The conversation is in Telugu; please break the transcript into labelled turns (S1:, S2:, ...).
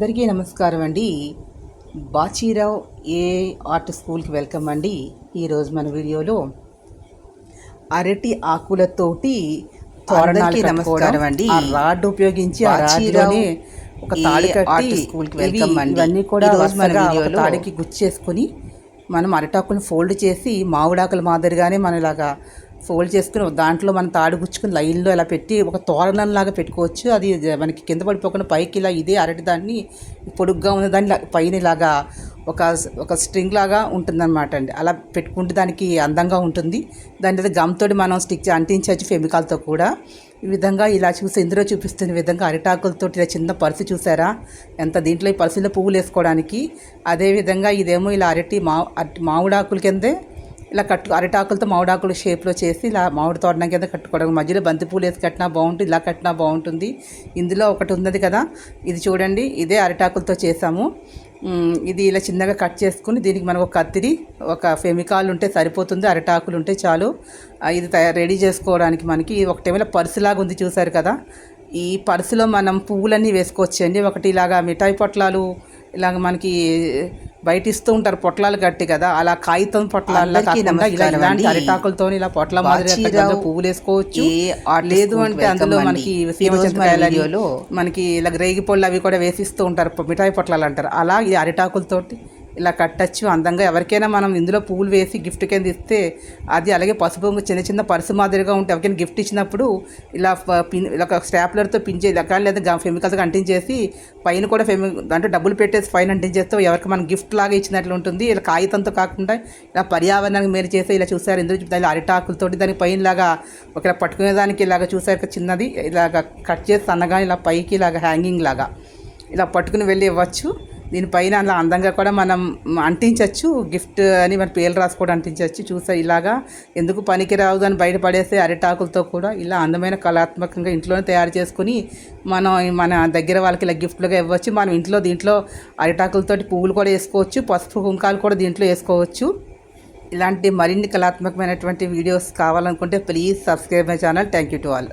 S1: అందరికీ నమస్కారం అండి బాచీరావు ఏ ఆర్ట్ స్కూల్కి వెల్కమ్ అండి ఈరోజు మన వీడియోలో అరటి ఆకులతోటి తోరణాలు
S2: అందరికీ నమస్కారం అండి.
S1: రాడ్ ఉపయోగించి
S2: బాచీరావు
S1: ఒక తాడు కట్టి
S2: ఆర్ట్ స్కూల్కి వెల్కమ్ అండి.
S1: ఇవన్నీ కూడా
S2: ఈరోజు మన వీడియోలో
S1: తాడికి గుచ్చేసుకుని మనం అరటాకులను ఫోల్డ్ చేసి మామిడాకుల మాదిరిగానే మనం ఇలాగా ఫోల్డ్ చేసుకుని దాంట్లో మనం తాడు గుచ్చుకుని లైన్లో ఇలా పెట్టి ఒక తోరణం లాగా పెట్టుకోవచ్చు. అది మనకి కింద పడిపోకుండా పైకి ఇలా ఇదే అరటి దాన్ని పొడుగ్గా ఉన్న దాన్ని పైన ఇలాగా ఒక ఒక స్ట్రింగ్ లాగా ఉంటుందన్నమాట అండి. అలా పెట్టుకుంటే దానికి అందంగా ఉంటుంది. దాని మీద గమ్తోటి మనం స్టిక్ అంటించవచ్చు ఫెమికాల్తో కూడా. ఈ విధంగా ఇలా చూసి ఇందులో చూపిస్తున్న విధంగా అరిటాకులతో ఇలా చిన్న పర్సు చూసారా? ఎంత దీంట్లో ఈ పర్సులో పువ్వులు వేసుకోవడానికి. అదేవిధంగా ఇదేమో ఇలా అరటి మా అరటి మామిడాకుల కిందే ఇలా కట్టు అరిటాకులతో మామిడాకుల షేప్లో చేసి ఇలా మామిడి తోరణం కింద కట్టుకోవడం. మధ్యలో బంతి పూలు వేసి కట్టినా బాగుంటుంది ఇలా కట్టినా బాగుంటుంది. ఇందులో ఒకటి ఉన్నది కదా ఇది చూడండి ఇదే అరిటాకులతో చేసాము. ఇది ఇలా చిన్నగా కట్ చేసుకుని దీనికి మనకు ఒక కత్తిరి ఒక ఫెమికాల్ ఉంటే సరిపోతుంది అరిటాకులు ఉంటే చాలు. ఇది తయారు రెడీ చేసుకోవడానికి మనకి ఒకటేమైనా పర్సులాగా ఉంది చూసారు కదా. ఈ పర్సులో మనం పువ్వులన్నీ వేసుకోవచ్చండి ఒకటి ఇలాగా మిఠాయి పొట్లాలు ఇలాగ మనకి బయట ఇస్తూ ఉంటారు పొట్లాలు గట్టి కదా అలా కాగితం పొట్లాల్లో కాకుండా ఇలా
S2: నమస్కారం
S1: ఇలాంటి
S2: అండి.
S1: అరిటాకులతో ఇలా పొట్ల మాదిరి
S2: బాచీరావు
S1: దాంట్లో పువ్వులు వేసుకోవచ్చు. లేదు అంటే అందులో మనకి మనకి ఇలా రేగి పళ్ళు అవి కూడా వేసిస్తూ ఉంటారు మిఠాయి పొట్లాలు అంటారు. అలా ఈ అరిటాకులతోటి ఇలా కట్టచ్చు. అందంగా ఎవరికైనా మనం ఇందులో పువ్వులు వేసి గిఫ్ట్ కింద ఇస్తే అది అలాగే పసుపు చిన్న చిన్న పర్సు మాదిరిగా ఉంటే ఎవరికైనా గిఫ్ట్ ఇచ్చినప్పుడు ఇలా పిన్ ఇలా ఒక స్టాప్లర్తో పిన్ చేసి లేదా ఫెమికల్స్గా అంటించేసి పైన కూడా ఫెమి అంటే డబ్బులు పెట్టేసి పైన అంటించేస్తే ఎవరికి మనం గిఫ్ట్ లాగా ఇచ్చినట్లు ఉంటుంది. ఇలా కాగితంతో కాకుండా ఇలా పర్యావరణానికి మేలు చేస్తే ఇలా చూసారు ఇందులో దాని అరిటాకులతోటి దాని పైన లాగా ఒక పట్టుకునేదానికి ఇలాగ చూసారు చిన్నది. ఇలాగ కట్ చేసి సన్నగా ఇలా పైకి ఇలాగ హ్యాంగింగ్ లాగా. ఇలా పట్టుకుని వెళ్ళి ఇవ్వచ్చు. దీనిపైన అలా అందంగా కూడా మనం అంటించవచ్చు గిఫ్ట్ అని మన పేర్లు రాసి కూడా అంటించవచ్చు చూసా ఇలాగా ఎందుకు పనికిరావు అని బయట అరిటాకులతో కూడా ఇలా అందమైన కళాత్మకంగా ఇంట్లోనే తయారు చేసుకుని మనం మన దగ్గర వాళ్ళకి ఇలా గిఫ్ట్లుగా ఇవ్వచ్చు. మనం ఇంట్లో దీంట్లో అరిటాకులతోటి పువ్వులు కూడా వేసుకోవచ్చు. పసుపు కుంకాలు కూడా దీంట్లో వేసుకోవచ్చు. ఇలాంటి మరిన్ని కళాత్మకమైనటువంటి వీడియోస్ కావాలనుకుంటే please subscribe my channel. Thank you to all.